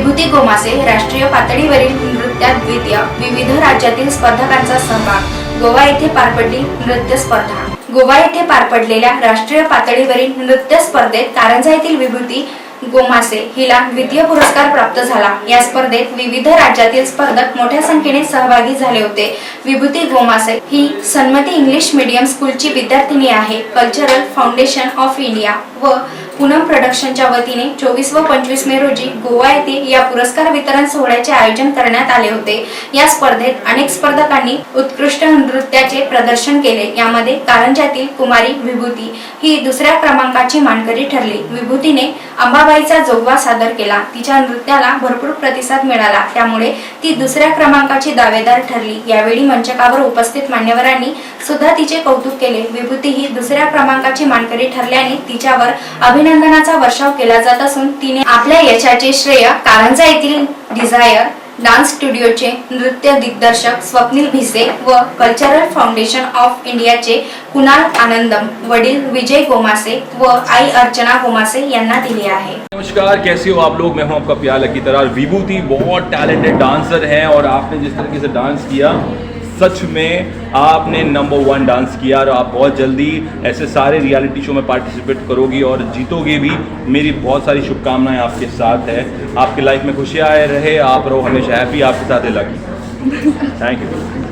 विभूती गोमासे राष्ट्रीय पातळीवरील नृत्यात द्वितीय विविध राज्यातील स्पर्धकांचा सहभाग. गोवा येथे पार पडली नृत्य स्पर्धा. गोवा येथे पार पडलेल्या राष्ट्रीय पातळीवरील नृत्य स्पर्धेत कारंजा येथील विभूती गोमासे हिला द्वितीय पुरस्कार प्राप्त झाला. या स्पर्धेत विविध राज्यातील स्पर्धक मोठ्या संख्येने सहभागी झाले होते. विभूती गोमासे ही सन्मती इंग्लिश मीडियम स्कूलची विद्यार्थिनी आहे. कल्चरल फाउंडेशन ऑफ इंडिया व पूनम प्रोडक्शनच्या वतीने चोवीस व पंचवीस मे रोजी गोवा येथे या पुरस्कार वितरण सोहळ्याचे आयोजन करण्यात आले होते. या स्पर्धेत अनेक स्पर्धकांनी उत्कृष्ट नृत्याचे प्रदर्शन केले. यामध्ये कारंजातील कुमारी विभूती ही दुसऱ्या क्रमांकाची मानकरी ठरली. विभूतीने अंबाबाईचा जोगवा सादर केला. तिच्या नृत्याला भरपूर प्रतिसाद मिळाला. त्यामुळे ती दुसऱ्या क्रमांकाची दावेदार ठरली. यावेळी मंचकावर उपस्थित मान्यवरांनी सुद्धा तिचे कौतुक केले. विभूती ही दुसऱ्या क्रमांकाची मानकरी ठरल्याने तिच्यावर अभिनंदनाचा वर्षाव केला जात असून तिने आपल्या यशाचे श्रेय कारंजा येथील डिझायर डान्स स्टुडिओचे नृत्य दिग्दर्शक स्वप्नील भिसे व कल्चरल फाउंडेशन ऑफ इंडियाचे कुणाल आनंदम वडील विजय गोमासे व आई अर्चना गोमासे यांना दिले आहे. नमस्कार कैसे हो आप लोग? मैं हूं आपका प्यार लकी तरह विभूति बहुत टैलेंटेड डांसर हैं और आपने जिस तरीके से डांस किया सच में आपने नंबर वन डांस किया और आप बहुत जल्दी ऐसे सारे रियलिटी शो में पार्टिसिपेट करोगी और जीतोगे भी। मेरी बहुत सारी शुभकामनाएँ आपके साथ है। आपके लाइफ में खुशियाँ रहे, आप रहो हमेशा हैप्पी आपके साथ लकी थैंक यू